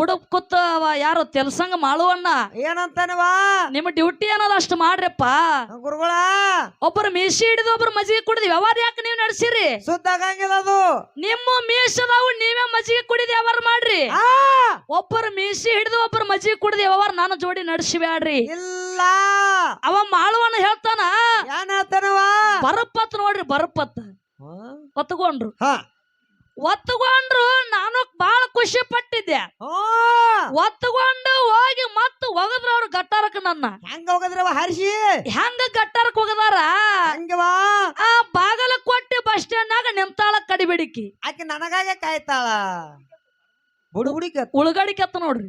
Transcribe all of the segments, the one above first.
ಬುಡಕ್ ಕೂತ ಅವ ಯಾರು ತೆಲ್ಸಂಗ ಮಾಡುವಣ್ಣ ಏನಂತಾನವ? ನಿಮ್ಮ ಡ್ಯೂಟಿ ಅನ್ನೋದು ಅಷ್ಟು ಮಾಡ್ರಪ್ಪ? ಗುರುಗಳ. ಒಬ್ಬರು ಮೀಸಿ ಹಿಡಿದು ಒಬ್ರು ಮಜ್ಜಿಗೆ ಕುಡಿದು ವ್ಯವಹಾರ ಯಾಕೆ ನೀವು ನಡೆಸಿರಿ? ಸುದ್ದಾಗಂಗಿಲ್ಲ ಅದು. ನಿಮ್ಮ ಮೀಸದಾವು ನೀವೇ ಮಜ್ಜಿಗೆ ಕುಡಿದು ವ್ಯವಹಾರ ಮಾಡ್ರಿ. ಆ. ಒಬ್ಬರು ಮೀಸಿ ಹಿಡಿದು ಒಬ್ಬರು ಮಜ್ಜಿಗೆ ಕುಡಿದು ವ್ಯವಹಾರ ನಾನು ಜೋಡಿ ನಡೆಸಿಬ್ಯಾಡ್ರಿ. ಇಲ್ಲ. ಅವ ಮಾಡುವಣ್ಣ ಹೇಳ್ತಾನ? ಏನ್ ಹೇಳ್ತಾನವ? ಬರಪತ್ ನೋಡ್ರಿ ಬರಪತ್. ಒತ್ಕೊಂಡ್ರು ಹಾ. ಒತ್ತಗೊಂಡ್ರು ನಾನು ಬಹಳ ಖುಷಿ ಪಟ್ಟಿದ್ದೆ. ಒತ್ತುಕೊಂಡು ಹೋಗಿ ಮತ್ತೆ ಒಗದ್ರ ಅವ್ರು ಗಟ್ಟಾರಕ್ ನನ್ನ. ಹೆಂಗ ಹೋಗದ್ರವ ಹರಿಸಿ ಹೆಂಗ ಗಟ್ಟಾರಕ್ ಹೋಗದಾರ ಹಂಗವಾ ಆ ಕೊಟ್ಟಿ ಬಸ್ ಸ್ಟ್ಯಾಂಡ್ನಾಗ ನಿಂತಾಳ ಕಡಿಬೇಡಿಕಿ ಆಕೆ ನನಗಾಗೆ ಕಾಯ್ತಾಳ. ಹುಡುಗುಡಿ ಬುಡಿಕ ಉಳ್ಗಾಡಿ ಕೆತ್ತ ನೋಡ್ರಿ.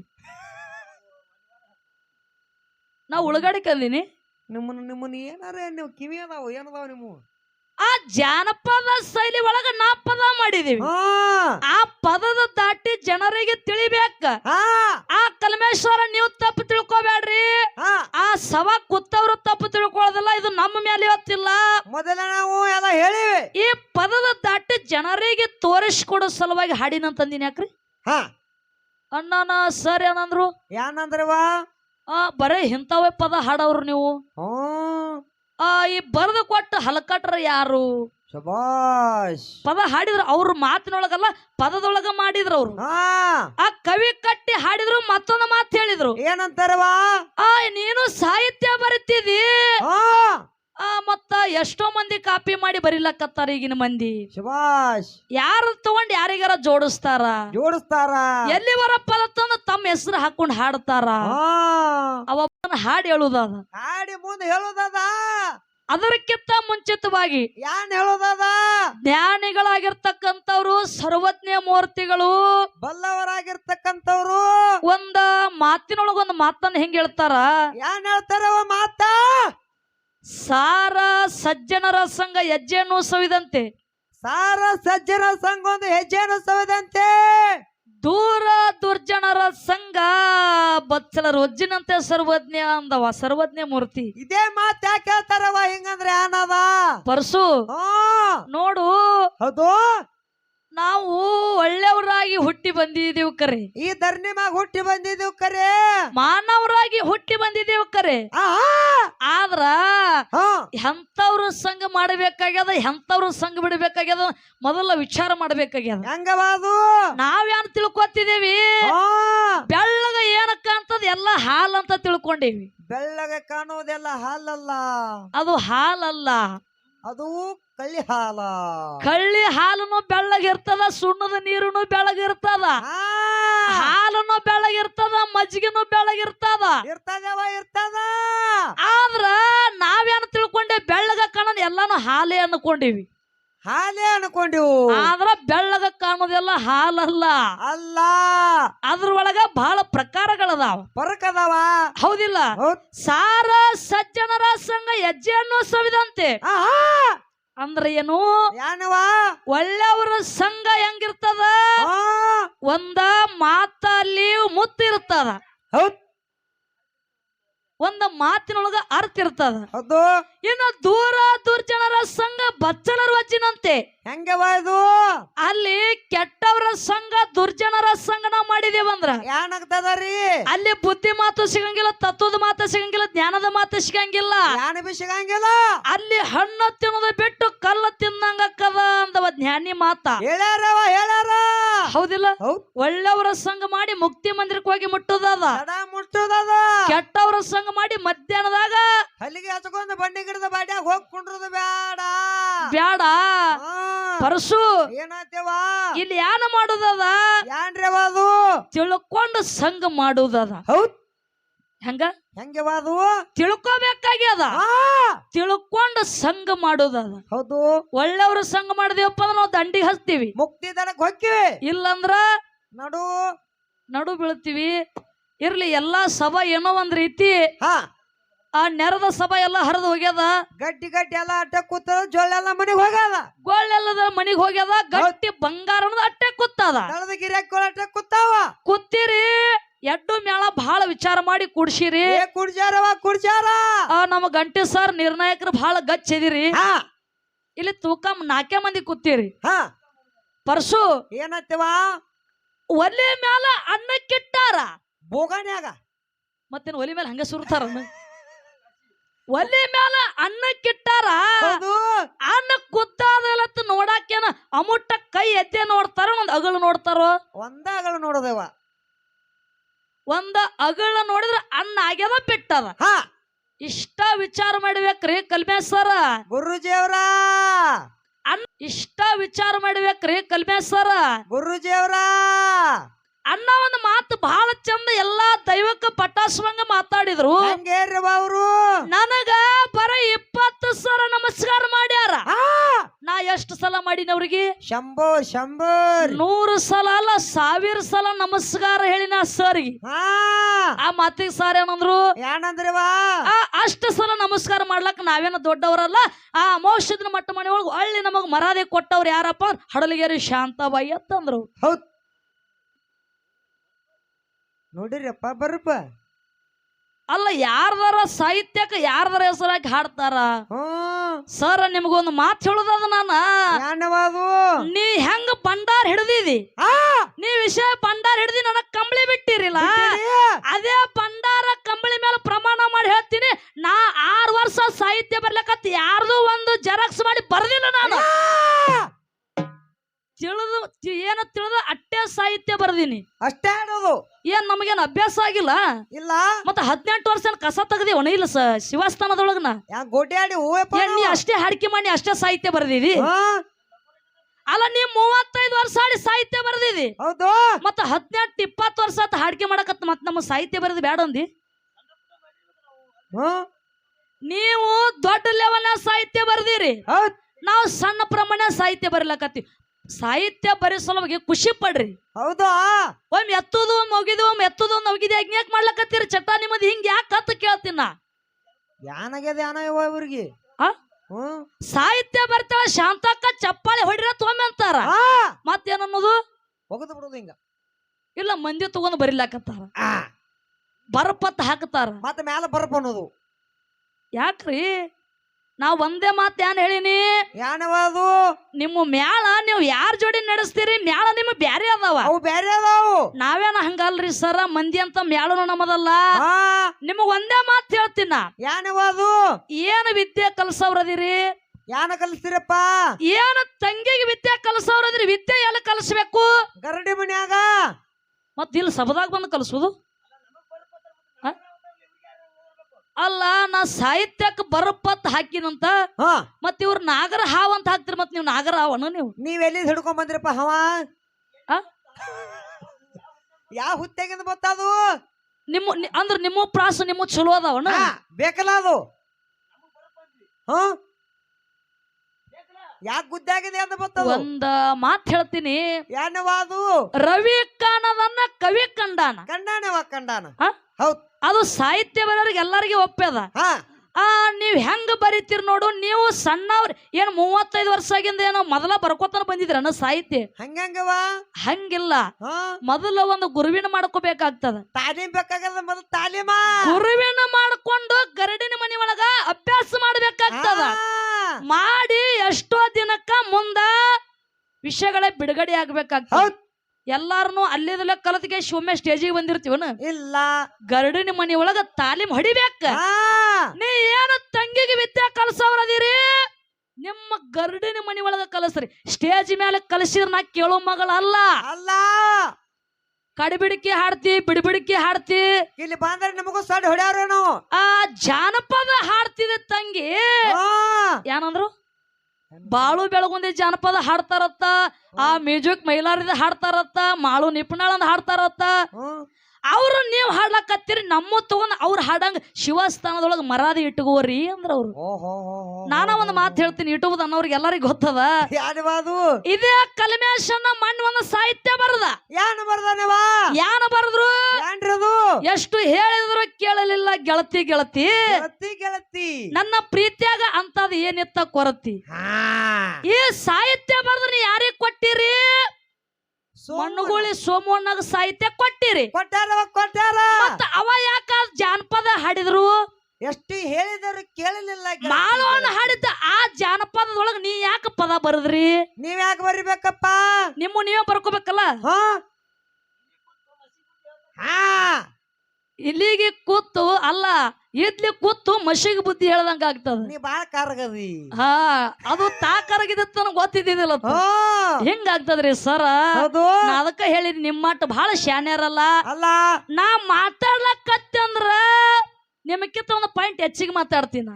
ನಾ ಉಳ್ಗಾಡಿ ಕದೀನಿ ನಿಮ್ಮನ್ನ ನಿಮ್ಮನ್ನ ಏನಾರ ನೀವು ಕಿವಿ ಅದಾವ ಏನದಾವ ನಿಮ್ಮ ಆ ಜಾನಪದ ಶೈಲಿ ಒಳಗ ನಾ ಪದ ಮಾಡಿದೀವಿ. ಆ ಪದದ ದಾಟಿ ಜನರಿಗೆ ತಿಳಿಬೇಕ. ಆ ಕಲ್ಮೇಶ್ವರ ನೀವು ತಪ್ಪು ತಿಳ್ಕೊಬೇಡ್ರಿ. ಆ ಸವ ಕೂತವ್ರು ತಪ್ಪು ತಿಳ್ಕೊಳ್ಳೋದಿಲ್ಲ ಇದು ನಮ್ಮ ಮೇಲೆ ಇವತ್ತಿಲ್ಲ ಮೊದಲ ನಾವು ಎಲ್ಲ ಹೇಳಿವಿ. ಈ ಪದದ ದಾಟಿ ಜನರಿಗೆ ತೋರಿಸ್ಕೊಡೋ ಸಲುವಾಗಿ ಹಾಡಿನಂತಂದಿನಿ ಯಾಕ್ರಿ? ಹಾ. ಅಣ್ಣನ ಸರ್ ಏನಂದ್ರು? ಏನಂದ್ರವ ಬರೇ ಇಂಥವೇ ಪದ ಹಾಡವ್ರು ನೀವು. ಆ ಈ ಬರೆದು ಕೊಟ್ಟ ಹಲಕಟ್ರ ಯಾರು? ಶಬಾಷ್. ಪದ ಹಾಡಿದ್ರು ಅವ್ರ ಮಾತಿನೊಳಗಲ್ಲ ಪದದೊಳಗ ಮಾಡಿದ್ರು ಅವ್ರು. ಹಾ. ಆ ಕವಿ ಕಟ್ಟಿ ಹಾಡಿದ್ರು ಮತ್ತೊಂದು ಮಾತು ಹೇಳಿದ್ರು. ಏನಂತಾರವಾ ಆ ನೀನು ಸಾಹಿತ್ಯ ಬರೀತಿದಿ. ಹಾ. ಎಷ್ಟೋ ಮಂದಿ ಕಾಪಿ ಮಾಡಿ ಬರಿಲಕತ್ತಾರ ಈಗಿನ ಮಂದಿ. ಶಬಾಷ್. ಯಾರು ತಗೊಂಡ್ ಯಾರಿಗಾರ ಜೋಡಿಸ್ತಾರ? ಜೋಡಿಸ್ತಾರ. ಎಲ್ಲಿ ಬರಪ್ಪ ತಮ್ಮ ಹೆಸರು ಹಾಕೊಂಡು ಹಾಡ್ತಾರ? ಅವಪ್ಪನ ಹಾಡು ಹೇಳುದದ. ಹಾಡಿ ಮುಂದೆ ಹೇಳುದದ. ಅದಕ್ಕಿಂತ ಮುಂಚಿತವಾಗಿ ಯಾನ್ ಹೇಳೋದಾದ? ಜ್ಞಾನಿಗಳಾಗಿರ್ತಕ್ಕಂಥವ್ರು ಸರ್ವಜ್ಞ ಮೂರ್ತಿಗಳು ಬಲ್ಲವರಾಗಿರ್ತಕ್ಕಂಥವ್ರು. ಒಂದ ಮಾತಿನೊಳಗೊಂದು ಮಾತನ್ನ ಹೆಂಗ್ ಹೇಳ್ತಾರ? ಯಾನ್ ಹೇಳ್ತಾರ ಮಾತ? ಸಾರ ಸಜ್ಜನರ ಸಂಘ ಹೆಜ್ಜೆಯನ್ನು ಸವಿದಂತೆ. ಸಾರ ಸಜ್ಜನ ಸಂಘ ಒಂದು ಹೆಜ್ಜೆಯನ್ನು ಸವಿದಂತೆ. ದೂರ ದುರ್ಜನರ ಸಂಘ ಬಚ್ಚಲ ರೊಜ್ಜಿನಂತೆ ಸರ್ವಜ್ಞ ಅಂದವ ಸರ್ವಜ್ಞ ಮೂರ್ತಿ. ಇದೇ ಮಾತ್ ಯಾಕೆ ಹೇಳ್ತಾರವ ಹಿಂಗಂದ್ರೆ ಏನದ ಪರ್ಸು ನೋಡು. ಹೌದು. ನಾವು ಒಳ್ಳೆಯವರಾಗಿ ಹುಟ್ಟಿ ಬಂದಿದ್ದೀವಿ ಕರೆ. ಈ ಧರಣಿ ಮ್ಯಾಗ ಹುಟ್ಟಿ ಬಂದಿದ್ದೀವಿ ಕರೆ. ಮಾನವರಾಗಿ ಹುಟ್ಟಿ ಬಂದಿದ್ದೀವಿ ಕರೆ. ಆ ಆದ್ರ ಎಂತವ್ರ ಸಂಘ ಮಾಡಬೇಕಾಗ್ಯದ ಎಂತವ್ರ ಸಂಘ ಬಿಡಬೇಕಾಗ್ಯದ ಮೊದಲ ವಿಚಾರ ಮಾಡಬೇಕಾಗ್ಯದ. ಹಂಗವಾದು ಅದು ನಾವ್ಯಾನ್ ತಿಳ್ಕೊತಿದೇವಿ? ಬೆಳ್ಳಗ ಏನಕ್ಕ ಅಂತದ ಎಲ್ಲ ಹಾಲ್ ಅಂತ ತಿಳ್ಕೊಂಡೇವಿ. ಬೆಳ್ಳಗ ಕಾಣೋದೆಲ್ಲ ಹಾಲಲ್ಲ. ಅದು ಹಾಲಲ್ಲ. ಅದು ಕಳ್ಳಿ ಹಾಲ ಕಳ್ಳಿ ಹಾಲನು ಬೆಳ್ಳಗಿರ್ತದ ಸುಣ್ಣದ ನೀರುನು ಬೆಳಗಿರ್ತದ ಹಾಲನು ಬೆಳಗಿರ್ತದ ಮಜ್ಜಿಗೆನು ಬೆಳಗಿರ್ತದ ಇರ್ತದವ ಇರ್ತದ. ಆದ್ರ ನಾವೇನು ತಿಳ್ಕೊಂಡೆ ಬೆಳ್ಳಗ ಕಣನ್ ಎಲ್ಲಾನು ಹಾಲೇ ಅನ್ಕೊಂಡಿವಿ. ಹಾಲೇ ಅನ್ಕೊಂಡಿವು. ಆದ್ರ ಬೆಳ್ಳಗ ಕಾಣೋದೆಲ್ಲ ಹಾಲಲ್ಲ. ಅಲ್ಲ. ಅದ್ರೊಳಗ ಬಹಳ ಪ್ರಕಾರಗಳದಾವ. ಪರಕದವ. ಹೌದಿಲ್ಲ? ಹೌದ್. ಸಾರ ಸಜ್ಜನರ ಸಂಘ ಹೆಜ್ಜೆಯನ್ನು ಸವಿದಂತೆ. ಆ, ಅಂದ್ರೆ ಏನು? ಯಾನವ? ಒಳ್ಳೆಯವರ ಸಂಘ ಹೆಂಗಿರ್ತದ? ಒಂದ ಮಾತಲ್ಲಿ ಮುತ್ತಿರ್ತದ ಹೌದ್. ಒಂದ ಮಾತಿನೊಳಗ ಅರ್ಥ ಇರ್ತದ. ಅದು ಇನ್ನು ದೂರ ದುರ್ಜನರ ಸಂಘ ಬಚ್ಚನರ ವಜ್ಜಿನಂತೆ. ಹೆಂಗವ ಇದು? ಅಲ್ಲಿ ಕೆಟ್ಟವರ ಸಂಘ ದುರ್ಜನರ ಸಂಘ ನಾವ್ ಮಾಡಿದೇವಂದ್ರ. ಏನಾಗ್ತದರಿ? ಅಲ್ಲಿ ಬುದ್ಧಿ ಮಾತು ಸಿಗಂಗಿಲ್ಲ ತತ್ವದ ಮಾತು ಸಿಗಂಗಿಲ್ಲ ಜ್ಞಾನದ ಮಾತು ಸಿಗಂಗಿಲ್ಲ. ಯಾನ ಬಿ ಸಿಗಂಗಿಲ್ಲ. ಅಲ್ಲಿ ಹಣ್ಣು ತಿನ್ನೋದು ಬಿಟ್ಟು ಕಲ್ಲು ತಿನ್ನಂಗಕ್ಕದ ಅಂದವ ಜ್ಞಾನಿ ಮಾತ. ಹೇಳ್ಯಾರವ ಹೇಳ್ಯಾರ. ಹೌದಿಲ್ಲ? ಹೌದ್. ಒಳ್ಳೆಯವರ ಸಂಘ ಮಾಡಿ ಮುಕ್ತಿ ಮಂದಿರಕ್ಕೆ ಹೋಗಿ ಮುಟ್ಟುದದ. ಮುಟ್ಟುದದ. ಕೆಟ್ಟವರ ಸಂಘ ಮಾಡಿ ಮಧ್ಯಾಹ್ನದಾಗ ಹಲ್ಲಿಗೆ ಹಚ್ಕೊಂಡು ಬಂಡಿ ಗಿಡದ ಬಾಡ್ಯಾಗ ಹೋಗಿ ಕುಂಡ್ರದ ಬ್ಯಾಡ. ಬ್ಯಾಡ. ಪರಸು ಏನಾತೇವ ಇಲ್ಲಿ ಯಾನ ಮಾಡುದದ? ಯಾನ್ರವ ಅದು? ತಿಳ್ಕೊಂಡು ಸಂಘ ಮಾಡುದದ. ಹೌದ್. ಹೆಂಗ? ಹೆಂಗವ ಅದು? ತಿಳ್ಕೊಬೇಕಾಗ್ಯದ. ಆ, ತಿಳ್ಕೊಂಡು ಸಂಘ ಮಾಡುದದ. ಹೌದು. ಒಳ್ಳೆಯವ್ರ ಸಂಘ ಮಾಡಿದೇವಪ್ಪ ಅಂದ್ರೆ ನಾವು ದಂಡಿಗೆ ಹಚ್ತೀವಿ. ಮುಕ್ತಿ ದನಕ್ಕೆ ಹೊಕ್ಕಿವಿ. ಇಲ್ಲಂದ್ರ ನಡು. ನಡು ಬೀಳ್ತೀವಿ. ಇರ್ಲಿ ಎಲ್ಲಾ ಸಭಾ ಏನೋ ಒಂದ್ ರೀತಿ ಹಾ. ಆ ನೆರದ ಸಭಾ ಎಲ್ಲ ಹರಿದು ಹೋಗ್ಯದ. ಗಟ್ಟಿ ಗಟ್ಟಿ ಎಲ್ಲ ಅಟ್ಟ ಕೂತದ ಜೊಳ್ಳೆಲ್ಲ ಮನೆಗೆ ಹೋಗ್ಯದ. ಗೋಳೆಲ್ಲದ ಮನಿಗ್ ಹೋಗ್ಯದ ಗಟ್ಟಿ ಬಂಗಾರ ಅಟ್ಟೆ ಕೂತದ. ಕಳೆದ ಗಿರ್ಯಾಕ ಅಟ್ಟ ಕೂತಾವ. ಕೂತಿರಿ ಎಡ್ಡು ಮೇಳ ಬಹಳ ವಿಚಾರ ಮಾಡಿ ಕುಡ್ಸಿರಿ. ಏ ಕುಡ್ಜಾರವ ಕುಡ್ಜಾರ. ಆ ನಮ್ಮ ಗಂಟೆ ಸರ್ ನಿರ್ಣಾಯಕರು ಬಹಳ ಗಚ್ಚಿದಿರಿ ಹಾ. ಇಲ್ಲಿ ತೂಕ ನಾಕೆ ಮಂದಿ ಕೂತೀರಿ. ಹಾ. ಪರ್ಸು ಏನತ್ತವ ಒಲೆ ಮ್ಯಾಲ ಅನ್ನಕ್ಕಿಟ್ಟಾರ. ಬೋಗಾನ್ಯಾಗ. ಮತ್ತೇನು ಒಲಿ ಮೇಲೆ ಹಂಗೆ ಸುರ್ತಾರ ಒಲೆ ಮೇಲೆ ಅನ್ನಕ್ಕಿಟ್ಟಾರ ಅನ್ನ ಕುತ್ತಾದಲತ್ ನೋಡಾಕೇನ ಅಮುಟ್ಟ ಕೈ ಎದ್ದೆ ನೋಡ್ತಾರ ಒಂದ್ ಅಗಳು ನೋಡ್ತಾರೋ? ಒಂದಾಗಳು ನೋಡೋದೇವ. ಒಂದ ಅಗಳ ನೋಡಿದ್ರೆ ಅನ್ನ ಆಗ್ಯದ ಬಿಟ್ಟದ ಹಾ. ಇಷ್ಟ ವಿಚಾರ ಮಾಡ್ಬೇಕ್ರಿ ಕಲ್ಮೇಶ್ವರ ಗುರುಜಿಯವರ. ಅನ್ ಇಷ್ಟ ವಿಚಾರ ಮಾಡ್ಬೇಕ್ರಿ ಕಲ್ಮೇಶ್ವರ ಗುರುಜಿಯವರ. ಅನ್ನ ಒಂದು ಮಾತು ಬಹಳ ಚಂದ ಎಲ್ಲಾ ದೈವಕ್ಕ ಪಟಾಸುವಂಗ ಮಾತಾಡಿದ್ರು. ಅವರು? ನನಗ ಬರ ಇಪ್ಪತ್ತು ಸಲ ನಮಸ್ಕಾರ ಮಾಡ್ಯಾರ. ನಾ ಎಷ್ಟು ಸಲ ಮಾಡಿನ ಅವ್ರಿಗೆ ಶಂಭೋ ಶಂಭರ್. ನೂರು ಸಲ ಅಲ್ಲ ಸಾವಿರ ಸಲ ನಮಸ್ಕಾರ ಹೇಳಿನ ಸರ್ಗೆ. ಆ ಮಾತಿಗೆ ಸಾರ್ ಏನಂದ್ರು? ಏನಂದ್ರಿವಾ? ಅಷ್ಟು ಸಲ ನಮಸ್ಕಾರ ಮಾಡ್ಲಕ್ ನಾವೇನು ದೊಡ್ಡವರಲ್ಲ. ಆ ಮೋಕ್ಷದ ಮಟ್ಟ ಮನೆ ಒಳಗೆ ಒಳ್ಳೆ ನಮಗ್ ಮರಾದೆ ಕೊಟ್ಟವ್ರು ಯಾರಪ್ಪ? ಹಡಲಗೇರಿ ಶಾಂತಾಬಾಯಿ ಅಂತಂದ್ರು. ಹೌದ್. ನೋಡಿರಪ್ಪ ಬರ್ರಪ್ಪ ಅಲ್ಲ ಯಾರ್ದಾರ ಸಾಹಿತ್ಯಕ್ಕೆ ಯಾರ್ದಾರ ಹೆಸರಾಗಿ ಹಾಡ್ತಾರ? ಸರ್ ನಿಮ್ಗೊಂದು ಮಾತು ಹೇಳುದದ ನಾನು? ನೀ ಹೆಂಗ ಪಂಡಾರ್ ಹಿಡ್ದಿದಿ? ನೀ ವಿಷಯ ಪಂಡಾರ್ ಹಿಡ್ದಿ ನನಗ್ ಕಂಬಳಿ ಬಿಟ್ಟಿರಿಲ್ಲ ಅದೇ ಪಂಡಾರ ಕಂಬಳಿ ಮೇಲೆ ಪ್ರಮಾಣ ಮಾಡಿ ಹೇಳ್ತೀನಿ. ನಾ ಆರು ವರ್ಷ ಸಾಹಿತ್ಯ ಬರ್ಲಕತ್ ಯಾರ್ದು ಒಂದು ಜೆರಾಕ್ಸ್ ಮಾಡಿ ಬರ್ದಿಲ್ಲ ನಾನು. ಏನು ತಿಳಿದ ಅಟ್ಟೆ ಸಾಹಿತ್ಯ ಬರ್ದೀನಿ. ಅಷ್ಟೇ ಆಡೋದು. ಏನ್ ನಮಗೇನ್ ಅಭ್ಯಾಸ ಆಗಿಲ್ಲ? ಇಲ್ಲ. ಮತ್ತ ಹದಿನೆಂಟು ವರ್ಷ ಕಸ ಕಸ ಒಣ ಇಲ್ಲ ಸ ಶಿವಸ್ಥಾನದೊಳಗನ ಯಾ ಗೋಟ್ಯಾಡಿ ಹೂವಪ್ಪ ಏನ್ ನೀ ಅಷ್ಟೇ ಹಾಡಿಕೆ ಮಾಡಿ ಅಷ್ಟೇ ಸಾಹಿತ್ಯ ಬರ್ದಿದಿ? ಅಲ್ಲ ನೀ ಮೂವತ್ತೈದು ವರ್ಷ ಆಡಿ ಸಾಹಿತ್ಯ ಬರ್ದಿದಿ? ಹೌದು. ಮತ್ತ ಹದಿನೆಂಟು ಇಪ್ಪತ್ತು ವರ್ಷ ಆತ ಹಾಡಿಕೆ ಮಾಡಕತ್ ಮತ್ ನಮ್ಮ ಸಾಹಿತ್ಯ ಬರೆದು ಬೇಡ ಅಂದಿ? ನೀವು ದೊಡ್ಡ ಲೆವೆಲ್ ಸಾಹಿತ್ಯ ಬರ್ದಿರಿ. ನಾವು ಸಣ್ಣ ಪ್ರಮಾಣ ಸಾಹಿತ್ಯ ಬರೀಲಕತ್ತೀವಿ. ಸಾಹಿತ್ಯ ಪರಿಸರ ಬಗ್ಗೆ ಖುಷಿ ಪಡ್ರಿ. ಹೌದಾ? ಒಮ್ಮೆ ಎತ್ತುದು ಒಮ್ಮೆ ಒಗಿದು ಒಮ್ಮೆ ಎತ್ತುದು ಒಮ್ಮೆ ಒಗಿದು ಹೆಂಗ್ ಯಾಕೆ ಮಾಡ್ಲಕತ್ತೀರಿ ಚಟ? ನಿಮ್ಮದು ಹಿಂಗ್ ಯಾಕೆ ಅಂತ ಕೇಳ್ತೀನಿ ನಾ. ಯಾನಾಗ್ಯದ ಯಾನ ಇವ ಇವ್ರಿಗೆ? ಆ? ಹ್ಮ್ ಸಾಹಿತ್ಯ ಬರ್ತಾಳ ಶಾಂತಕ್ಕ ಚಪ್ಪಾಳಿ ಹೊಡಿರ ತೊಮ್ಮೆ ಅಂತಾರ. ಹಾ ಮತ್ತೇನನ್ನೋದು ಒಗದು ಬಿಡುದು ಹಿಂಗ. ಇಲ್ಲ ಮಂದಿ ತಗೊಂಡು ಬರಿಲಾಕತ್ತಾರ. ಆ. ಬರಪತ್ ಹಾಕ್ತಾರ. ಮತ್ತೆ ಮ್ಯಾಲ ಬರಪ ಅನ್ನೋದು. ಯಾಕ್ರಿ? ನಾವ್ ಒಂದೇ ಮಾತು ಏನ್ ಹೇಳಿನಿ? ಯಾನವಾದು? ನಿಮ್ಮ ಮ್ಯಾಳ ನೀವು ಯಾರ ಜೋಡಿ ನಡೆಸ್ತೀರಿ? ಮ್ಯಾಳ ನಿಮ್ಮ ಬ್ಯಾರೆ ಅದಾವ. ಅವು ಬೇರೆ ಅದಾವು. ನಾವೇನ ಹಂಗಲ್ರಿ ಸರ? ಮಂದಿ ಅಂತ ಮ್ಯಾಳನು ನಮ್ಮದಲ್ಲ. ನಿಮಗ್ ಒಂದೇ ಮಾತು ಹೇಳ್ತೀನ. ನಾ. ಯಾನವಾದು? ಏನ್ ವಿದ್ಯೆ ಕಲ್ಸವ್ರದಿರಿ? ಯಾನ ಕಲಿಸ್ತೀರಪ್ಪ? ಏನ ತಂಗಿಗೆ ವಿದ್ಯೆ ಕಲ್ಸವ್ರದಿರಿ? ವಿದ್ಯೆ ಎಲ್ಲ ಕಲಿಸ್ಬೇಕು? ಗರಡಿ ಮನ್ಯಾಗ? ಮತ್ತೆ ಇಲ್ಲಿ ಸಬದಾಗ ಬಂದು ಕಲಿಸೋದು? ಅಲ್ಲ ನಾ ಸಾಹಿತ್ಯಕ್ಕೆ ಬರಪತ್ ಹಾಕಿನಂತ ಹಾ. ಮತ್ ಇವ್ರ ನಾಗರ ಹಾವ್ ಅಂತ ಹಾಕ್ತಿರ್ ಮತ್ ನೀವು ನಾಗರ ಹಾವನ ನೀವು. ನೀವ್ ಎಲ್ಲಿ ಹಿಡ್ಕೊಂಡ್ ಬಂದ್ರಪ್ಪ ಹವ? ಆ? ಯಾವ ಹುತ್ತೆಗಿಂದ ಬತ್ತದು? ನಿಮ್ಮ ನಿ- ಅಂದ್ರ ನಿಮ್ಮ ಪ್ರಾಸ ನಿಮ್ಮ ಚಲೋ ಅದಾವನ ಹಾ ಬೇಕಲ್ಲ ಅದು. ಹಾ? ಯಾಕೆ ಗುದ್ದಾಗಿದೆ ಅಂತ ಬತ್ತದು? ಒಂದ ಮಾತ್ ಹೇಳ್ತೀನಿ. ಯಾನವಾದು ರವಿ ಕಾಣದನ್ನ ಕವಿ ಕಂಡಾನ. ಕಂಡಾನವ ಕಂಡಾನ. ಹಾ? ಹೌದ್. ಅದು ಸಾಹಿತ್ಯ ಬರೋರಿಗೆ ಎಲ್ಲರಿಗೂ ಒಪ್ಪದ ಹಾ. ಆ ನೀವ್ ಹೆಂಗ್ ಬರೀತೀರಿ ನೋಡು ನೀವು ಸಣ್ಣವ್ರ ಏನ್ ಮೂವತ್ತೈದು ವರ್ಷ ಆಗಿಂದ ಏನೋ ಮೊದಲ ಬರ್ಕೋತಾನ ಬಂದಿದ್ರನ ಸಾಹಿತ್ಯ. ಹಂಗಂಗವ ಹಂಗಿಲ್ಲ. ಹಾ. ಮೊದಲ ಒಂದು ಗುರುವಿನ ಮಾಡ್ಕೋಬೇಕಾಗ್ತದ. ತಾಲೀಮ್ ಬೇಕಾಗದ ಮೊದಲು ತಾಲೀಮ? ಗುರುವಿನ ಮಾಡ್ಕೊಂಡು ಗರಡಿನ ಮನಿ ಒಳಗ ಅಭ್ಯಾಸ ಮಾಡ್ಬೇಕಾಗ್ತದ. ಮಾಡಿ ಎಷ್ಟೋ ದಿನಕ್ಕ ಮುಂದ ವಿಷಯಗಳ ಬಿಡುಗಡೆ ಆಗ್ಬೇಕಾಗ್ತದ. ಹೌದ್. ಎಲ್ಲಾರನು ಅಲ್ಲಿದಲ್ಲ ಕಲತಿಗೆ ಒಮ್ಮೆ ಸ್ಟೇಜಿಗೆ ಬಂದಿರ್ತೀವನ ಇಲ್ಲ. ಗರಡಿನ ಮನಿ ಒಳಗ ತಾಲೀಮ್ ಹೊಡಿಬೇಕ? ನೀ ಏನು ತಂಗಿಗೆ ವಿದ್ಯೆ ಕಲ್ಸವ್ರದಿರಿ? ನಿಮ್ಮ ಗರಡಿನ ಮನಿ ಒಳಗ ಕಲಸ್ರಿ. ಸ್ಟೇಜ್ ಮೇಲೆ ಕಲಸಿದ್ರ ನಾ ಕೇಳೋ ಮಗಳ ಅಲ್ಲ. ಅಲ್ಲ. ಕಡಿಬಿಡಿಕೆ ಹಾಡ್ತಿ ಬಿಡಿಬಿಡಿಕೆ ಹಾಡ್ತಿ. ಇಲ್ಲಿ ಬಂದ್ರೆ ನಮಗೂ ಸಡ್ ಹೊಡ್ಯಾರ ನಾವು ಆ ಜಾನಪದ ಹಾಡ್ತಿದೆ ತಂಗಿ. ಏನಂದ್ರು? ಬಾಳು ಬೆಳಗುಂದಿ ಜಾನಪದ ಹಾಡ್ತಾರತ್ತ. ಆ ಮ್ಯೂಸಿಕ್ ಮೈಲಾರಿದ ಹಾಡ್ತಾರತ್ತ. ಮಾಳು ನಿಪುಣಾಳಂದ ಹಾಡ್ತಾರತ್ತ. ಅವ್ರು ನೀವು ಹಾಡ್ಲಕತ್ತೀರಿ ನಮ್ಮ ತಗೊಂಡ್ ಅವ್ರ ಹಾಡಂಗ ಶಿವಸ್ಥಾನದೊಳಗ ಮರಾದಿ ಇಟ್ಕೋರಿ ಅಂದ್ರ ಅವ್ರು. ನಾನ ಒಂದ್ ಮಾತು ಹೇಳ್ತೀನಿ ಇಟ್ಟುವುದು ಅನ್ನೋರ್ಗೆ ಎಲ್ಲರಿಗೂ ಗೊತ್ತದ? ಇದೇ ಕಲ್ಮೇಶನ ಮಣ್ಣು ಒಂದು ಸಾಹಿತ್ಯ ಬರದ. ಯಾನ ಬರ್ದಾನವ ಯಾನ ಬರದ್ರು? ಎಷ್ಟು ಹೇಳಿದ್ರು ಕೇಳಲಿಲ್ಲ ಗೆಳತಿ ಗೆಳತಿ. ಗೆಳತಿ ನನ್ನ ಪ್ರೀತಿಯಾಗ ಅಂತದ್ ಏನಿತ್ತ ಕೊರತಿ. ಈ ಸಾಹಿತ್ಯ ಬರೆದ್ರೆ ಯಾರಿಗೆ ಕೊಟ್ಟಿರಿ. ಮಣ್ಣುಗುಳಿ ಸೋಮಣ್ಣಗ ಸಾಹಿತ್ಯ ಕೊಟ್ಟಿರಿ. ಕೊಟ್ಟಾರ ಕೊಟ್ಟಾರ ಮತ್ತ ಅವ ಯಾಕ ಜಾನಪದ ಹಾಡಿದ್ರು? ಎಷ್ಟು ಹೇಳಿದರು ಕೇಳಲಿಲ್ಲ ಮಾಳವನ್ನ ಗೆಳತಿ. ಆ ಜಾನಪದದೊಳಗ ನೀ ಯಾಕ ಪದ ಬರದ್ರಿ? ನೀವ್ ಯಾಕ ಬರಿಬೇಕಪ್ಪ? ನಿಮ್ಮ ನೀವೇ ಬರ್ಕೋಬೇಕಲ್ಲ? ಹಾ. ಇಲ್ಲಿಗೆ ಕೂತು ಅಲ್ಲ ಇದ್ಲಿ ಕೂತು ಮಶಿಗೆ ಬುದ್ಧಿ ಹೇಳ್ದಂಗ ಆಗ್ತದ. ನೀ ಬಾಳ ಕಾರ್ಗದಿ. ಹಾ ಅದು ತಾಕರಗಿದತ್ತ ನನಗೆ ಗೊತ್ತಿದ್ದಿಲ್ಲ ಹಿಂಗ ಆಗ್ತದ್ರಿ ಸರ? ಅದಕ್ಕ ಹೇಳಿದ್ ನಿಮ್ಮ ಮಟ್ಟ ಬಹಳ ಶಾನ್ಯರಲ್ಲ ಅಲ್ಲ. ನಾ ಮಾತಾಡ್ಲಕತ್ತೆ ಅಂದ್ರ ನಿಮಕ್ಕಿಂತ ಒಂದು ಪಾಯಿಂಟ್ ಹೆಚ್ಚಿಗೆ ಮಾತಾಡ್ತೀನಿ.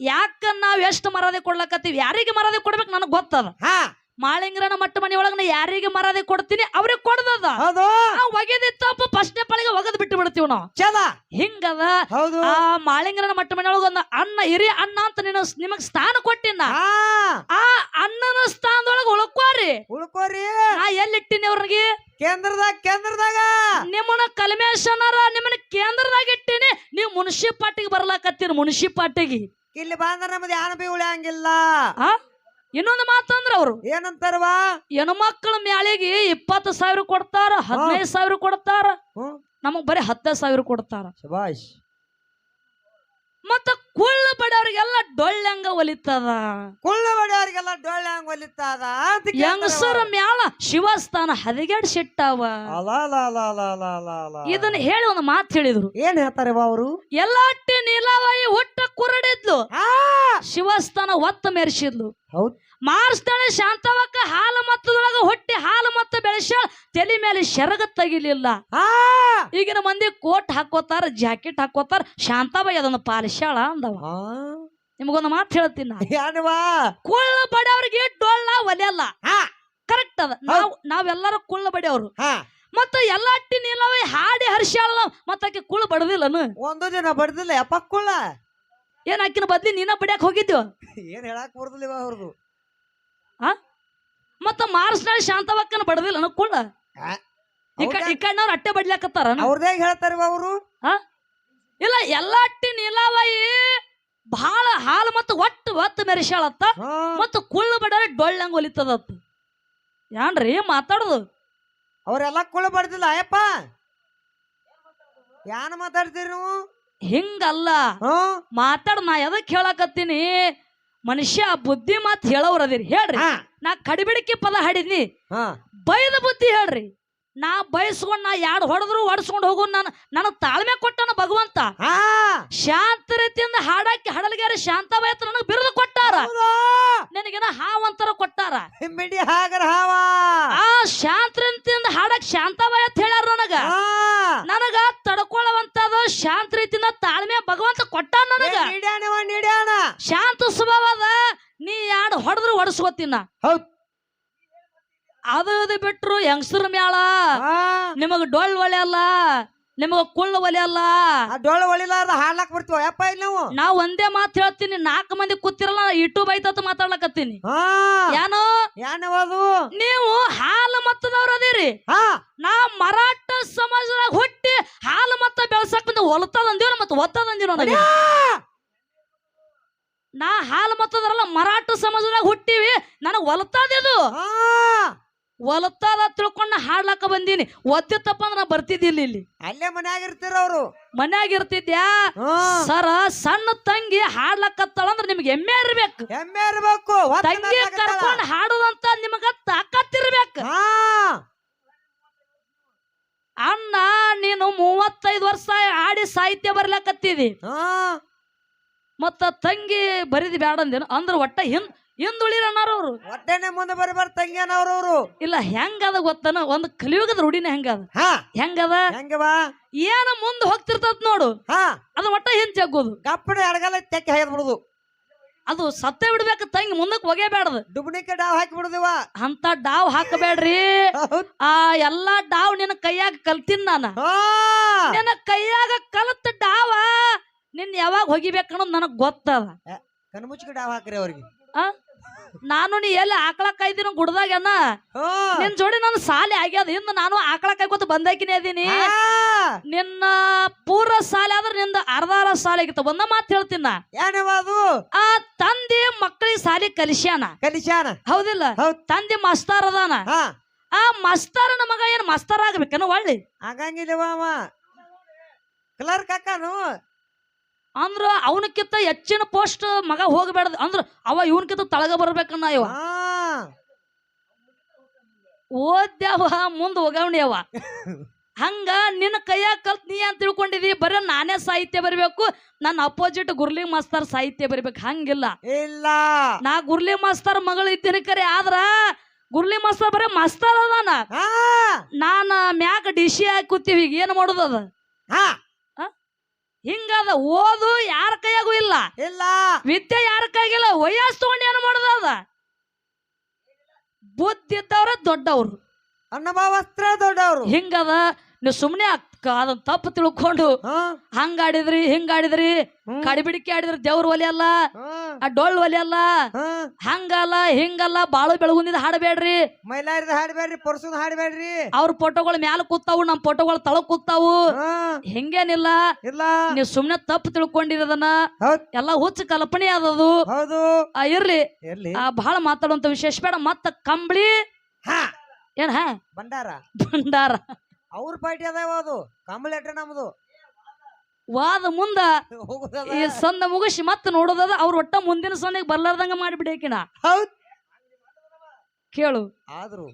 ಯಾಕ ನಾವ್ ಎಷ್ಟು ಮರದಿ ಕೊಡ್ಲಕತ್ತೀವಿ ಯಾರಿಗೆ ಮರದಿ ಕೊಡ್ಬೇಕು ನನಗೆ ಗೊತ್ತದ. ಹಾ. ಮಾಳಿಂಗ್ರನ ಮಟ್ಟ ಮನೆ ಒಳಗ ಯಾರಿಗೆ ಮರ್ಯಾದೆ ಕೊಡ್ತೀನಿ? ಅವ್ರಿಗೆ ಕೊಡ್ದದ. ಹೌದು. ಆ ಒಗೆದಿತ್ತಪ್ಪ ಫಸ್ಟ್ನೇ ಪಾಳಿಗೆ ಒಗದ್ ಬಿಟ್ಟು ಬಿಡ್ತೀವಿ ನಾವು. ಚಲ ಹಿಂಗದ? ಹೌದು. ಆ ಮಾಳಿಂಗ್ರನ ಮಟ್ಟ ಮನೆ ಒಳಗ ಒಂದು ಅನ್ನ ಹಿರಿಯ ಅಣ್ಣ ಅಂತ ನೀನು ನಿಮಗ್ ಸ್ಥಾನ ಕೊಟ್ಟಿನ ಆ ಅನ್ನನ ಸ್ಥಾನದೊಳಗ ಉಳ್ಕೋರಿ. ಉಳ್ಕೋರಿ. ನಾ ಎಲ್ಲಿಟ್ಟಿನಿ ಅವ್ರಿಗೆ? ಕೇಂದ್ರದಾಗ ಕೇಂದ್ರದಾಗ. ನಿಮ್ಮನ ಕಲಮೇಶನರ ನಿಮ್ಮನ್ನ ಕೇಂದ್ರದಾಗ ಇಟ್ಟಿನಿ. ನೀವು ಮುನ್ಸಿಪಾಟಿಗೆ ಬರ್ಲಾಕತ್ತೀರಿ ಮುನ್ಸಿಪಾಟಿಗೆ ಇಲ್ಲಿ ಬಂದ್ರೆ ನಮ್ದು ಯಾನ ಬಿ ಉಳಿಯಂಗಿಲ್ಲ. ಇನ್ನೊಂದು ಮಾತಂದ್ರ ಅವರು ಏನಂತಾರವಾ ಹೆಣ್ಮಕ್ಳ ಮ್ಯಾಳಿಗೆ ಇಪ್ಪತ್ತು ಸಾವಿರ ಕೊಡ್ತಾರ ಹದಿನೈದು ಸಾವಿರ ಕೊಡ್ತಾರ. ನಮಗ್ ಬರೀ ಹತ್ತ ಸಾವಿರ ಕೊಡ್ತಾರ. ಮತ್ತ ಕುಳ್ಳ ಬಡವ್ರಿಗೆಲ್ಲ ಡೊಳ್ಳಂಗ ಒಲಿತದ. ಕುಳ್ಳ ಬಡವ್ರಿಗೆಲ್ಲ ಡೊಳ್ಳಂಗ ಒಲಿತದ. ಹೆಂಗಸರ. ಮ್ಯಾಲ ಶಿವಸ್ಥಾನ ಹದಿಗೆಡ್ ಸಿಟ್ಟಾವ. ಇದನ್ನ ಹೇಳಿ ಒಂದು ಮಾತು ಹೇಳಿದ್ರು. ಏನ್ ಹೇಳ್ತಾರೆ ಅವರು? ಎಲ್ಲಾಟಿ ನೀಲಾವಾಯಿ ಹುಟ್ಟ ಕುರಡಿದ್ಲು. ಶಿವಸ್ಥಾನ ಒತ್ತ ಮೆರೆಸಿದ್ಲು. ಹೌದ್. ಮಾರ್ಸ್ತಾಳೆ ಶಾಂತವಕ್ಕ ಹಾಲು ಮತ್ತದೊಳಗ ಹೊಟ್ಟೆ ಹಾಲು ಮತ್ತ ಬೆಳೆಸ್ಯಾಳ ತಲೆ ಮೇಲೆ ಶರಗ ತೆಗಿಲಿಲ್ಲ. ಆ! ಈಗಿನ ಮಂದಿ ಕೋಟ್ ಹಾಕೋತಾರ ಜಾಕೆಟ್ ಹಾಕೋತಾರ ಶಾಂತಾಬಾಯಿ ಅದನ್ನ ಪಾಲಿಸ್ಯಾಳ ಅಂದವ. ನಿಮಗೊಂದು ಮಾತು ಹೇಳ್ತೀನಿ ಕುಳ್ಳ ಬಡವ್ರಿಗೆ ಡೊಳ್ಳ ಒಲೆಯಲ್ಲ. ಕರೆಕ್ಟ್ ಅದ. ನಾವು ನಾವೆಲ್ಲರೂ ಕುಳ್ಳ ಬಡಿಯವ್ರು ಮತ್ತ ಎಲ್ಲಾ ಅಟ್ಟಿ ನೀಲವೈ ಹಾಡಿ ಹರ್ಷಾಳ ಮತ್ತ ಆಕೆ ಕುಳ್ಳ ಬಡದಿಲ್ಲನು ಒಂದು ದಿನ ಬಡದಿಲ್ಲ ಯಪ್ಪ ಕುಳ್ಳ. ಏನ್ ಆಕಿನ ಬದ್ಲಿ ನೀನ ಬಡಿಯಾಕ ಹೋಗಿದ್ಯೋ? ಏನ್ ಹೇಳಕ್ ಬರ್ದಿಲ್ಲ ಅವ್ರದ್ದು ಮತ್ತ ಮಾರ್ಸ್ನಾಳ ಶಾಂತವಕ್ಕನ ಬಡದಿಲ್ಲ ಅನುಕೂಲ ಈ ಕಡೆ ಅಟ್ಟೆ ಬಡ್ಲಾಕತ್ತಾರ ಅವ್ರದೇ ಹೇಳ್ತಾರ ಅವರು. ಇಲ್ಲ ಎಲ್ಲಟ್ಟಿ ನೀಲಾವಯಿ ಬಹಳ ಹಾಲು ಮತ್ತು ಒಟ್ಟು ಒತ್ತು ಮೆರೆಸಾಳತ್ತ ಮತ್ತು ಕುಳ್ಳು ಬಡರೆ ಡೊಳ್ಳಂಗ್ ಒಲಿತದತ್ತ. ಯಾನ್ರಿ ಮಾತಾಡುದು? ಅವರೆಲ್ಲ ಕುಳ್ಳ ಬಡ್ದಿಲ್ಲ ಅಯ್ಯಪ್ಪ. ಯಾನ್ ಮಾತಾಡ್ತೀರಿ ನೀವು? ಹಿಂಗಲ್ಲ. ಮಾತಾಡ ಮಾತಾಡ್ ನಾ ಎದಕ್ ಹೇಳಕತ್ತೀನಿ? ಮನುಷ್ಯ ಬುದ್ಧಿ ಮಾತು ಹೇಳೋರದಿರಿ ಹೇಳ್ರಿ. ಹಾ. ನಾ ಕಡಿಬಿಡಿಕೆ ಪದ ಹಾಡಿದ್ನಿ. ಹಾ. ಬೈದ ಬುದ್ಧಿ ಹೇಳ್ರಿ. ನಾ ಬಯಸ್ಕೊಂಡ್ ನಾ ಯಾಡ್ ಹೊಡೆದ್ರು ಹೊಡ್ಸ್ಕೊಂಡ್ ಹೋಗು ನಾನು ನನಗ್ ತಾಳ್ಮೆ ಕೊಟ್ಟನ ಭಗವಂತ. ಹಾ. ಶಾಂತ ರೀತಿಯಿಂದ ಹಾಡಾಕಿ ಶಾಂತ ಬಯತ್ ನನಗ್ ಬಿರುದು ಕೊಟ್ಟಾರ. ಹೌದಾ? ನಿನಗೇನ ಹಾವಂತರ ಕೊಟ್ಟಾರ. ಹಾಗರ ಹಾವ. ಆ ಶಾಂತ ರೀತಿಯಿಂದ ಹಾಡಕ್ ಶಾಂತ ಬಯತ್ ಹೇಳ್ಯಾರ ನನಗ. ಹಾ. ನನಗ ತಡ್ಕೊಳ್ಳುವಂತದ ಶಾಂತ ರೀತಿಯಿಂದ ತಾಳ್ಮೆ ಭಗವಂತ ಕೊಟ್ಟ ಏ, ನನಗ ನೀಡ್ಯಾನವ ನೀಡ್ಯಾನ ಶಾಂತ ಸ್ವಭಾವ ಅದ ನೀ ಯಾಡ್ ಹೊಡೆದ್ರು ಹೊಡಸ್ಕೋತೀನ ಹೌದ್. ಅದು ಇದು ಬಿಟ್ರು ಹೆಂಗಸರ ಮ್ಯಾಳ ನಿಮಗ್ ಡೊಳ್ ಒಲೆಯಲ್ಲ ನಿಮಗ ಕುಳ್ಳ ಒಲೆಯಲ್ಲ ಡೊಳ್ಳು ಹೊಳಿಲಾರ್ದ ಹಾಡ್ಲಾಕ್ ಬರ್ತೀವ ಯಪ್ಪ ಇಲ್ಲಿ ನಾವು? ನಾ ಒಂದೇ ಮಾತು ಹೇಳ್ತೀನಿ ನಾಲ್ಕು ಮಂದಿ ಕೂತಿರಲ್ಲ ಇಟ್ಟು ಬೈತತ್ ಮಾತಾಡ್ಲಕತ್ತೀನಿ. ಹಾ. ಏನೋ ಯಾನವದು ನೀವು ಹಾಲು ಮತ್ತದವ್ರ ಅದೀರಿ. ಹಾ. ನಾ ಮರಾಠ ಸಮಾಜದಾಗ ಹುಟ್ಟಿ ಹಾಲು ಮತ್ತ ಬೆಳ್ಸಕ್ ಬಂದ ಹೊಲತದಂದಿವ್ರ ಮತ್ತೆ ಒತ್ತದಂದಿವ್ ನನಗೆ ನಾ ಹಾಲು ಮತ್ತದ್ರಲ್ಲ ಮರಾಠ ಸಮಾಜದಾಗ ಹುಟ್ಟಿವಿ. ನನಗ್ ಹೊಲತದಿದು ಹಾ. ತಿಳ್ಕೊಂಡು ಹಾಡ್ಲಾಕ ಬಂದೀನಿ. ಒತ್ತಿತ್ತಪ್ಪ ಅಂದ್ರೆ ನಾ ಬರ್ತಿದ್ದಿಲ್ಲ ಇಲ್ಲಿ. ಅಲ್ಲೇ ಮನ್ಯಾಗ ಇರ್ತೀರ ಅವ್ರು. ಮನ್ಯಾಗ ಇರ್ತಿದ್ಯಾ ಸರ ಸಣ್ಣ ತಂಗಿ ಹಾಡ್ಲಕತ್ತಾಳ ಅಂದ್ರೆ ನಿಮ್ಗೆ ಎಮ್ಮೆ ಇರ್ಬೇಕು. ಹೆಮ್ಮೆ ಇರ್ಬೇಕು. ತಂಗಿ ಕರ್ಕೊಂಡು. ಹಾಡುದಂತ ನಿಮಗ ತಾಕತ್ತಿರ್ಬೇಕು ಅಣ್ಣ ನೀನು ಮೂವತ್ತೈದು ವರ್ಷ ಆಡಿ ಸಾಹಿತ್ಯ ಬರ್ಲಾಕತ್ತಿದಿ. ಹಾ. ಮತ್ತ ತಂಗಿ ಬರೀದಿ ಬ್ಯಾಡ ಅಂದೇನು? ಅಂದ್ರ ಒಟ್ಟ ಹಿಂದ್ ಹಿಂದುಳಿರಣ್ಣಾರ ಅವ್ರು. ಒಟ್ಟೆನೆ ಮುಂದೆ ಬರಬಾರ ತಂಗ್ಯಾನವ್ರವ್ರು ಇಲ್ಲ ಹೆಂಗದ ಗೊತ್ತನ? ಒಂದ್ ಕಲಿಯುಗದ ರೂಢಿನ ಹೆಂಗದ? ಹಾ. ಹೆಂಗದ? ಹೆಂಗವ ಏನ ಮುಂದ್ ಹೋಗ್ತಿರ್ತದ ನೋಡು. ಹಾ. ಅದು ಒಟ್ಟ ಹಿಂದ್ ಜಗ್ಗೋದು. ಗಪ್ಪಡೆ ಎಡಗಲ್ಲ ತೆಕ್ಕೆ ಹೇಳ್ಬಿಡುದು ಬಿಡುದು. ಅದು ಸತ್ತ ಬಿಡ್ಬೇಕು ತಂಗಿ ಮುಂದಕ್ಕೆ ಒಗೆಬ್ಯಾಡದು ಡುಬ್ನಿಕೆ ಡಾವ್ ಹಾಕಿ ಬಿಡುದಿವ. ಅಂತ ಡಾವ್ ಹಾಕಬೇಡ್ರಿ. ಹೌದ್. ಆ ಎಲ್ಲಾ ಡಾವ್ ನಿನ್ನ ಕೈಯಾಗ ಕಲ್ತೀನಿ ನಾನು. ಹಾ. ನಿನ್ನ ಕೈಯಾಗ ಕಲತ್ ಡಾವ. ನಿನ್ ಯಾವಾಗ ಹೋಗಿಬೇಕನ್ನೋದು ನನಗ್ ಗೊತ್ತದ. ಕಣ್ಮುಚ್ಚಿಗೆ ಡಾವ್ ಹಾಕ್ರಿ ಅವ್ರಿಗೆ. ನಾನು ನೀ ಎಲ್ಲಿ ಆಕಳ ಕಾಯ್ದಿನ ಗುಡ್ದಾಗನ ಹಾ. ನಿನ್ ಜೋಡಿ ನನ್ನ ಸಾಲಿ ಆಗ್ಯದ. ಹಿಂದ ನಾನು ಆಕಳ ಕಾಯ್ಕೊತ ಬಂದಾಕಿನೇ ಅದೀನಿ. ನಿನ್ನ ಪೂರ ಸಾಲಿ ಆದ್ರೆ ನಿಂದ ಅರ್ಧ ಅರ್ಧ ಸಾಲಿ ಆಗಿತ್ತು. ಒಂದ ಮಾತು ಹೇಳ್ತೀನ? ನಾ. ಏನವ ಅದು? ಆ ತಂದೆ ಮಕ್ಕಳಿಗೆ ಸಾಲಿ ಕಲಿಸ್ಯಾನ? ಕಲಿಶಾನ ಹೌದಿಲ್ಲ? ಹೌದ್. ತಂದೆ ಮಸ್ತಾರ್ ಅದಾನ? ಹಾ. ಆ ಮಸ್ತಾರ ಮಗ ಏನ್ ಮಸ್ತಾರ ಆಗ್ಬೇಕೇನು ಒಳ್ಳಿ? ಆಗಂಗಿಲ್ಲವ ಅವ. ಕ್ಲರ್ಕ್ ಅಕ್ಕನು? ಅಂದ್ರ ಅವನಕ್ಕಿಂತ ಹೆಚ್ಚಿನ ಪೋಸ್ಟ್ ಮಗ ಹೋಗಬೇಡ ಅಂದ್ರ ಅವ ಇವನ್ಕಿಂತ ತಳಗ ಬರ್ಬೇಕನ್ನ ಇವ. ಓದ್ಯಾವ ಮುಂದ್ ಹೋಗವಣಿ ಅವ ಹಂಗ ನಿನ್ನ ಕೈಯಾಗ ಕಲ್ತ್ ನೀ ಅಂತ ತಿಳ್ಕೊಂಡಿದಿ ಬರೀ ನಾನೇ ಸಾಹಿತ್ಯ ಬರಿಬೇಕು ನನ್ನ ಅಪೋಸಿಟ್ ಗುರ್ಲಿ ಮಾಸ್ತರ್ ಸಾಹಿತ್ಯ ಬರಿಬೇಕು ಹಂಗಿಲ್ಲ. ಇಲ್ಲ. ನಾ ಗುರ್ಲಿ ಮಾಸ್ತರ್ ಮಗಳು ಇದ್ದೀನಿ ಕರೆ ಆದ್ರ ಗುರ್ಲಿ ಮಾಸ್ತರ್ ಬರೀ ಮಾಸ್ತರ್ ಅದಾನ. ನಾನ ಮ್ಯಾಗ ಡಿಶಿ ಹಾಕಿ ಕೂತೀವಿ ಈಗ ಏನು ಮಾಡೋದು ಅದ? ಹಿಂಗದ ಓದು ಯಾರ ಕೈಯಾಗೂ ಇಲ್ಲ. ಇಲ್ಲ. ವಿದ್ಯೆ ಯಾರ ಕೈಗಿಲ್ಲ ವಯಸ್ಸು ತಗೊಂಡು ಏನು ಮಾಡೋದ ಅದ. ಬುದ್ಧಿ ಅನುಭವಸ್ತ್ರ ದೊಡ್ಡವ್ರು. ಅನ್ನಭಾವಸ್ತ್ರ ದೊಡ್ಡವರು. ಹಿಂಗದ ನೀವು ಸುಮ್ಮನೆ ಅದನ್ನ ತಪ್ಪು ತಿಳ್ಕೊಂಡು ಹಂಗಾಡಿದ್ರಿ ಹಿಂಗಾಡಿದ್ರಿ. ಕಡಿಬಿಡಿಕೆ ಆಡಿದ್ರಿ ದೇವ್ರ ಒಲೆ ಅಲ್ಲ ಆ ಡೊಳ್ಳು ಒಲೆ ಅಲ್ಲ ಹಂಗಲ್ಲ ಹಿಂಗಲ್ಲ ಬಾಳು ಬೆಳಗುಂದಿದ ಹಾಡಬೇಡ್ರಿ. ಮೈಲಾರಿದ ಹಾಡ್ಬೇಡ್ರಿ ಪರ್ಸುದ ಹಾಡ್ಬೇಡ್ರಿ. ಅವ್ರ ಫೋಟೋಗಳು ಮ್ಯಾಲ ಕೂತಾವು ನಮ್ಮ ಫೋಟೋಗಳು ತಳ ಕೂತಾವು. ಹಿಂಗೇನಿಲ್ಲ. ಇಲ್ಲ. ನೀವು ಸುಮ್ನೆ ತಪ್ಪು ತಿಳ್ಕೊಂಡಿರೋದನ್ನ ಎಲ್ಲ ಹುಚ್ಚ ಕಲ್ಪನೆ ಆದದು ಹೌದು. ಇರ್ಲಿ. ಆ ಬಹಳ ಮಾತಾಡುವಂತ ವಿಶೇಷ ಬೇಡ ಮತ್ತ ಕಂಬಳಿ. ಹಾ. ಏನ್ ಹಾ. ಬಂಡಾರ ಭಂಡಾರ. ಅವ್ರ ಪಾರ್ಟಿ ಅದಾವ ಅದು. ಕಂಬಳೇಟ ನಮ್ದು. ವಾದ ಮುಂದ ಹೋಗುದದ? ಈ ಸಂದ ಮುಗಿಸಿ ಮತ್ತೆ ನೋಡೋದದ ಅವ್ರ ಒಟ್ಟ ಮುಂದಿನ ಸಂದಿಗೆ ಬರ್ಲಾರ್ದಂಗ ಮಾಡಿಬಿಡೇಕಿನ ಹೌದ್. ಕೇಳು. ಆದ್ರು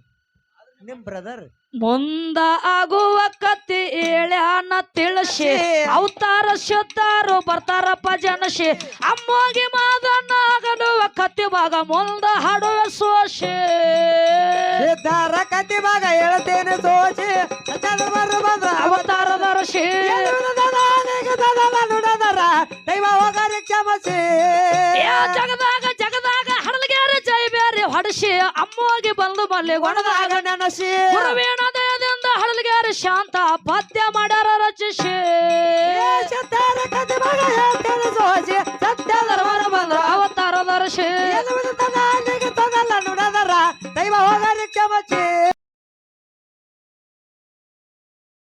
ನಿಮ್ ಬ್ರದರ್ ಮುಂದ ಆಗುವ ಕತ್ತಿ ಏಳ್ಯಾನ ತಿಳಿಸಿ. ಅವತಾರ ಶುದ್ಧಾರು ಬರ್ತಾರಪ್ಪ ಜನಶಿ ಅಮ್ಮೋಗಿ ಮಾದನ್ನ ಆಗಲುವ ಕತ್ತಿ ಭಾಗ ಮುಂದ ಹಾಡುವ ಸಿದ್ಧಾರ ಕತ್ತಿ ಭಾಗ ಹೇಳ್ತೇನೆ ಬೇರೆ ಹೊಡಸಿ ಅಮ್ಮೋಗಿ ಬಂದು ಮಲ್ಲಿ ಒಣದಾಗ ನೆನಸಿ ಗುರುವೇಣ ದಯದಿಂದ ಶಾಂತ ಪದ್ಯ ಮಾಡ್ಯಾರ ರಚಿಸಿ ಬರು ಬಂದ್ರ ಅವತಾರ ದರ್ಶಿ ನುಡದರ ದೈವ ಕ್ಷಮಸಿ